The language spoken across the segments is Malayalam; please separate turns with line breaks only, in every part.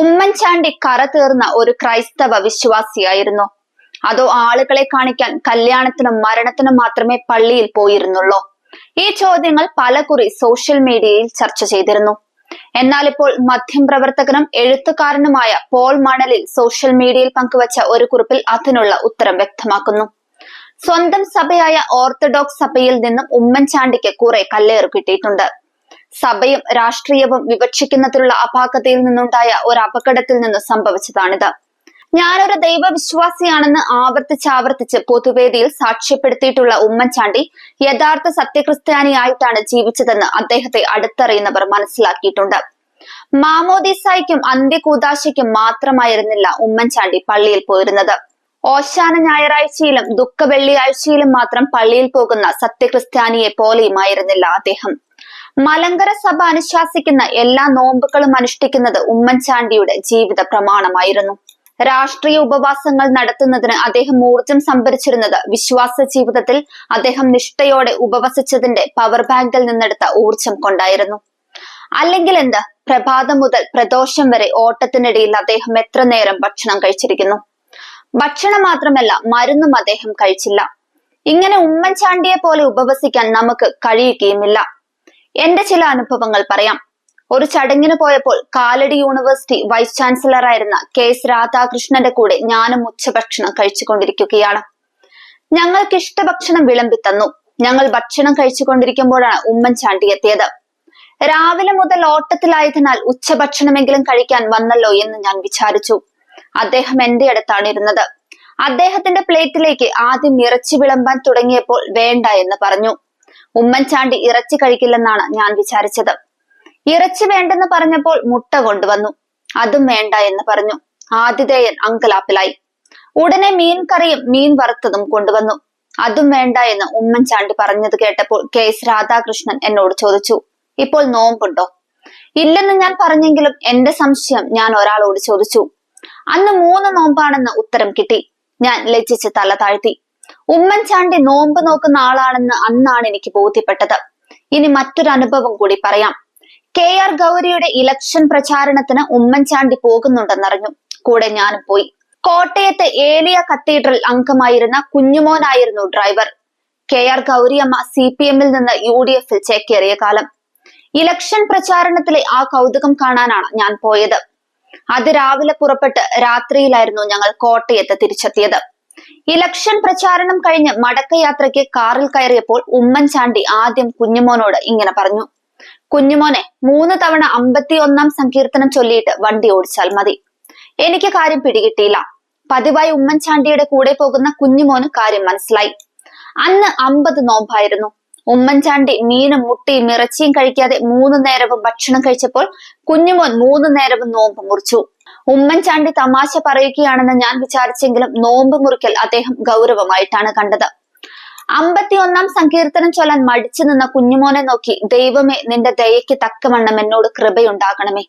ഉമ്മൻചാണ്ടി കറ തീർന്ന ഒരു ക്രൈസ്തവ വിശ്വാസിയായിരുന്നു. അതോ ആളുകളെ കാണിക്കാൻ കല്യാണത്തിനും മരണത്തിനും മാത്രമേ പള്ളിയിൽ പോയിരുന്നുള്ളൂ? ഈ ചോദ്യങ്ങൾ പലകുറി സോഷ്യൽ മീഡിയയിൽ ചർച്ച ചെയ്തിരുന്നു. എന്നാൽ ഇപ്പോൾ മധ്യം പ്രവർത്തകനും എഴുത്തുകാരനുമായ പോൾ മണലിൽ സോഷ്യൽ മീഡിയയിൽ പങ്കുവച്ച ഒരു കുറിപ്പിൽ അതിനുള്ള ഉത്തരം വ്യക്തമാക്കുന്നു. സ്വന്തം സഭയായ ഓർത്തഡോക്സ് സഭയിൽ നിന്നും ഉമ്മൻചാണ്ടിക്ക് കുറെ കല്ലേറ് കിട്ടിയിട്ടുണ്ട്. സഭയും രാഷ്ട്രീയവും വിവക്ഷിക്കുന്നതിലുള്ള അപാകതയിൽ നിന്നുണ്ടായ ഒരു അപകടത്തിൽ നിന്ന് സംഭവിച്ചതാണിത്. ഞാനൊരു ദൈവവിശ്വാസിയാണെന്ന് ആവർത്തിച്ചാവർത്തിച്ച് പൊതുവേദിയിൽ സാക്ഷ്യപ്പെടുത്തിയിട്ടുള്ള ഉമ്മൻചാണ്ടി യഥാർത്ഥ സത്യക്രിസ്ത്യാനിയായിട്ടാണ് ജീവിച്ചതെന്ന് അദ്ദേഹത്തെ അടുത്തറിയുന്നവർ മനസ്സിലാക്കിയിട്ടുണ്ട്. മാമോദീസായ്ക്കും അന്ത്യകൂതാശയ്ക്കും മാത്രമായിരുന്നില്ല ഉമ്മൻചാണ്ടി പള്ളിയിൽ പോയിരുന്നത്. ഓശാന ഞായറാഴ്ചയിലും ദുഃഖ വെള്ളിയാഴ്ചയിലും മാത്രം പള്ളിയിൽ പോകുന്ന സത്യക്രിസ്ത്യാനിയെ പോലെയുമായിരുന്നില്ല അദ്ദേഹം. മലങ്കര സഭ അനുശാസിക്കുന്ന എല്ലാ നോമ്പുകളും അനുഷ്ഠിക്കുന്നത് ഉമ്മൻചാണ്ടിയുടെ ജീവിത പ്രമാണമായിരുന്നു. രാഷ്ട്രീയ ഉപവാസങ്ങൾ നടത്തുന്നതിന് അദ്ദേഹം ഊർജം സംഭരിച്ചിരുന്നത് വിശ്വാസ ജീവിതത്തിൽ അദ്ദേഹം നിഷ്ഠയോടെ ഉപവസിച്ചതിന്റെ പവർ ബാങ്കിൽ നിന്നെടുത്ത ഊർജം കൊണ്ടായിരുന്നു. അല്ലെങ്കിൽ എന്ത് പ്രഭാതം മുതൽ പ്രദോഷം വരെ ഓട്ടത്തിനിടയിൽ അദ്ദേഹം എത്ര നേരം ഭക്ഷണം കഴിച്ചിരിക്കുന്നു? ഭക്ഷണം മാത്രമല്ല മരുന്നും അദ്ദേഹം കഴിച്ചില്ല. ഇങ്ങനെ ഉമ്മൻചാണ്ടിയെ പോലെ ഉപവസിക്കാൻ നമുക്ക് കഴിയുകയുമില്ല. എന്റെ ചില അനുഭവങ്ങൾ പറയാം. ഒരു ചടങ്ങിന് പോയപ്പോൾ കാലടി യൂണിവേഴ്സിറ്റി വൈസ് ചാൻസലറായിരുന്ന കെ എസ് രാധാകൃഷ്ണന്റെ കൂടെ ഞാനും ഉച്ചഭക്ഷണം കഴിച്ചുകൊണ്ടിരിക്കുകയാണ്. ഞങ്ങൾക്ക് ഇഷ്ടഭക്ഷണം വിളമ്പി തന്നു. ഞങ്ങൾ ഭക്ഷണം കഴിച്ചുകൊണ്ടിരിക്കുമ്പോഴാണ് ഉമ്മൻചാണ്ടി എത്തിയത്. രാവിലെ മുതൽ ഓട്ടത്തിലായതിനാൽ ഉച്ചഭക്ഷണമെങ്കിലും കഴിക്കാൻ വന്നല്ലോ എന്ന് ഞാൻ വിചാരിച്ചു. അദ്ദേഹം എന്റെ അടുത്താണ് ഇരുന്നത്. അദ്ദേഹത്തിന്റെ പ്ലേറ്റിലേക്ക് ആദ്യം ഇറച്ചി വിളമ്പാൻ തുടങ്ങിയപ്പോൾ വേണ്ട എന്ന് പറഞ്ഞു. ഉമ്മൻചാണ്ടി ഇറച്ചി കഴിക്കില്ലെന്നാണ് ഞാൻ വിചാരിച്ചത്. ഇറച്ചി വേണ്ടെന്ന് പറഞ്ഞപ്പോൾ മുട്ട കൊണ്ടുവന്നു. അതും വേണ്ട എന്ന് പറഞ്ഞു. ആതിഥേയൻ അങ്കലാപ്പിലായി. ഉടനെ മീൻ കറിയും മീൻ വറുത്തതും കൊണ്ടുവന്നു. അതും വേണ്ട എന്ന് ഉമ്മൻചാണ്ടി പറഞ്ഞത് കേട്ടപ്പോൾ കെ എസ് രാധാകൃഷ്ണൻ എന്നോട് ചോദിച്ചു ഇപ്പോൾ നോമ്പുണ്ടോ? ഇല്ലെന്ന് ഞാൻ പറഞ്ഞെങ്കിലും എന്റെ സംശയം ഞാൻ ഒരാളോട് ചോദിച്ചു. അന്ന് മൂന്ന് നോമ്പാണെന്ന് ഉത്തരം കിട്ടി. ഞാൻ ലജ്ജിച്ച് തല താഴ്ത്തി. ഉമ്മൻചാണ്ടി നോമ്പ് നോക്കുന്ന ആളാണെന്ന് അന്നാണ് എനിക്ക് ബോധ്യപ്പെട്ടത്. ഇനി മറ്റൊരു അനുഭവം കൂടി പറയാം. കെ ആർ ഗൗരിയുടെ ഇലക്ഷൻ പ്രചാരണത്തിന് ഉമ്മൻചാണ്ടി പോകുന്നുണ്ടെന്നറിഞ്ഞു. കൂടെ ഞാനും പോയി. കോട്ടയത്തെ ഏലിയ കത്തീഡ്രൽ അംഗമായിരുന്ന കുഞ്ഞുമോനായിരുന്നു driver. K R Gouriamma C P എമ്മിൽ നിന്ന് യു ഡി എഫിൽ ചേക്കേറിയ കാലം. ഇലക്ഷൻ പ്രചാരണത്തിലെ ആ കൗതുകം കാണാനാണ് ഞാൻ പോയത്. അത് രാവിലെ പുറപ്പെട്ട് രാത്രിയിലായിരുന്നു ഞങ്ങൾ കോട്ടയത്ത് തിരിച്ചെത്തിയത്. ഇലക്ഷൻ പ്രചാരണം കഴിഞ്ഞ് മടക്കയാത്രയ്ക്ക് കാറിൽ കയറിയപ്പോൾ ഉമ്മൻചാണ്ടി ആദ്യം കുഞ്ഞുമോനോട് ഇങ്ങനെ പറഞ്ഞു. കുഞ്ഞുമോനെ മൂന്ന് തവണ അമ്പത്തി ഒന്നാം സങ്കീർത്തനം ചൊല്ലിയിട്ട് വണ്ടി ഓടിച്ചാൽ മതി. എനിക്ക് കാര്യം പിടികിട്ടിയില്ല. പതിവായി ഉമ്മൻചാണ്ടിയുടെ കൂടെ പോകുന്ന കുഞ്ഞുമോന് കാര്യം മനസ്സിലായി. അന്ന് അമ്പത് നോമ്പായിരുന്നു. ഉമ്മൻചാണ്ടി മീനും മുട്ടിയും ഇറച്ചിയും കഴിക്കാതെ മൂന്ന് നേരവും ഭക്ഷണം കഴിച്ചപ്പോൾ കുഞ്ഞുമോൻ മൂന്ന് നേരവും നോമ്പ് മുറിച്ചു. ഉമ്മൻചാണ്ടി തമാശ പറയുകയാണെന്ന് ഞാൻ വിചാരിച്ചെങ്കിലും നോമ്പ് മുറിക്കൽ അദ്ദേഹം ഗൗരവമായിട്ടാണ് കണ്ടത്. അമ്പത്തിയൊന്നാം സങ്കീർത്തനം ചൊല്ലാൻ മടിച്ചു നിന്ന കുഞ്ഞുമോനെ നോക്കി ദൈവമേ നിന്റെ ദയയ്ക്ക് തക്കവണ്ണം എന്നോട് കൃപയുണ്ടാകണമേ.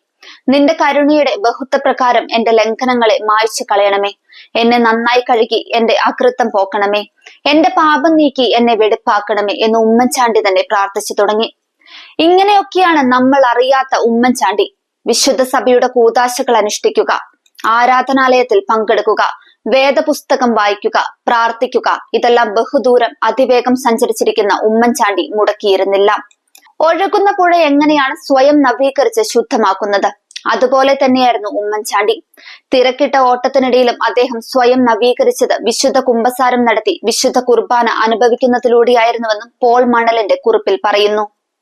നിന്റെ കരുണയുടെ ബഹുത്വപ്രകാരം എന്റെ ലംഘനങ്ങളെ മായ്ച്ചു കളയണമേ എന്നെ നന്നായി കഴുകി എന്റെ അകൃത്തം പോക്കണമേ. എന്റെ പാപം നീക്കി എന്നെ വെടുപ്പാക്കണമേ എന്ന് ഉമ്മൻചാണ്ടി തന്നെ പ്രാർത്ഥിച്ചു തുടങ്ങി. ഇങ്ങനെയൊക്കെയാണ് നമ്മൾ അറിയാത്ത ഉമ്മൻചാണ്ടി. വിശുദ്ധ സഭയുടെ കൂതാശകൾ അനുഷ്ഠിക്കുക. ആരാധനാലയത്തിൽ പങ്കെടുക്കുക. വേദപുസ്തകം വായിക്കുക. പ്രാർത്ഥിക്കുക. ഇതെല്ലാം ബഹുദൂരം അതിവേഗം സഞ്ചരിച്ചിരിക്കുന്ന ഉമ്മൻചാണ്ടി മുടക്കിയിരുന്നില്ല. ഒഴുകുന്ന പുഴ എങ്ങനെയാണ് സ്വയം നവീകരിച്ച് ശുദ്ധമാക്കുന്നത്? അതുപോലെ തന്നെയായിരുന്നു ഉമ്മൻചാണ്ടി. തിരക്കിട്ട ഓട്ടത്തിനിടയിലും അദ്ദേഹം സ്വയം നവീകരിച്ചത് വിശുദ്ധ കുംഭസാരം നടത്തി വിശുദ്ധ കുർബാന അനുഭവിക്കുന്നതിലൂടെയായിരുന്നുവെന്നും പോൾ മണലിന്റെ കുറിപ്പിൽ പറയുന്നു.